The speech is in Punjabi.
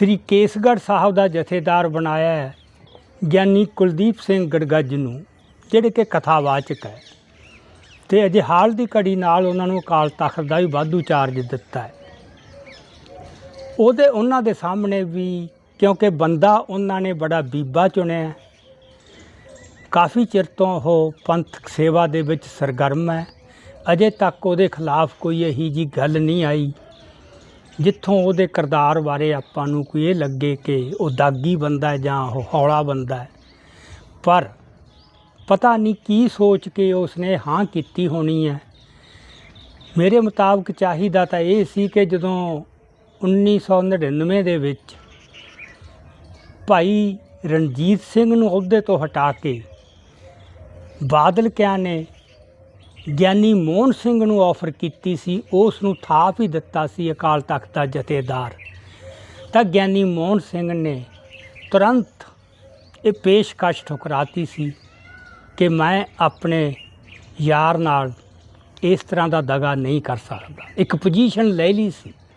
ਸ੍ਰੀ ਕੇਸਗੜ੍ਹ ਸਾਹਿਬ ਦਾ ਜਥੇਦਾਰ ਬਣਾਇਆ ਹੈ, ਗਿਆਨੀ ਕੁਲਦੀਪ ਸਿੰਘ ਗੜਗੱਜ ਨੂੰ, ਜਿਹੜੇ ਕਿ ਕਥਾਵਾਚਕ ਹੈ। ਤੇ ਅਜੇ ਹਾਲ ਦੀ ਘੜੀ ਨਾਲ ਉਹਨਾਂ ਨੂੰ ਅਕਾਲ ਤਖਤ ਦਾ ਵੀ ਵਾਧੂ ਚਾਰਜ ਦਿੱਤਾ ਹੈ। ਉਹਦੇ, ਉਹਨਾਂ ਦੇ ਸਾਹਮਣੇ ਵੀ, ਕਿਉਂਕਿ ਬੰਦਾ ਉਹਨਾਂ ਨੇ ਬੜਾ ਬੀਬਾ ਚੁਣਿਆ ਕਾਫੀ ਚਿਰ ਤੋਂ ਉਹ ਪੰਥਕ ਸੇਵਾ ਦੇ ਵਿੱਚ ਸਰਗਰਮ ਹੈ। ਅਜੇ ਤੱਕ ਉਹਦੇ ਖਿਲਾਫ ਕੋਈ ਇਹੀ ਜੀ ਗੱਲ ਨਹੀਂ ਆਈ। ਜਿੱਥੋਂ ਉਹਦੇ ਕਿਰਦਾਰ ਬਾਰੇ ਆਪਾਂ ਨੂੰ ਕੋਈ ਇਹ ਲੱਗੇ ਕਿ ਉਹ ਦਾਗੀ ਬੰਦਾ ਜਾਂ ਉਹ ਹੌਲਾ ਬੰਦਾ ਪਰ ਪਤਾ ਨਹੀਂ ਕੀ ਸੋਚ ਕੇ ਉਸਨੇ ਹਾਂ ਕੀਤੀ ਹੋਣੀ ਹੈ। ਮੇਰੇ ਮੁਤਾਬਕ ਚਾਹੀਦਾ ਤਾਂ ਇਹ ਸੀ ਕਿ ਜਦੋਂ 1999 ਦੇ ਵਿੱਚ ਭਾਈ ਰਣਜੀਤ ਸਿੰਘ ਨੂੰ ਅਹੁਦੇ ਤੋਂ ਹਟਾ ਕੇ ਬਾਦਲ ਕਿਆ ਨੇ ਗਿਆਨੀ ਮੋਹਨ ਸਿੰਘ ਨੂੰ ਆਫਰ ਕੀਤੀ ਸੀ, ਉਸ ਨੂੰ ਥਾਪ ਹੀ ਦਿੱਤਾ ਸੀ ਅਕਾਲ ਤਖਤ ਦਾ ਜਥੇਦਾਰ। ਤਾਂ ਗਿਆਨੀ ਮੋਹਨ ਸਿੰਘ ਨੇ ਤੁਰੰਤ ਇਹ ਪੇਸ਼ਕਸ਼ ਠੁਕਰਾਤੀ ਸੀ ਕਿ ਮੈਂ ਆਪਣੇ ਯਾਰ ਨਾਲ ਇਸ ਤਰ੍ਹਾਂ ਦਾ ਦਗਾ ਨਹੀਂ ਕਰ ਸਕਦਾ। ਇੱਕ ਪੋਜੀਸ਼ਨ ਲੈ ਲਈ ਸੀ।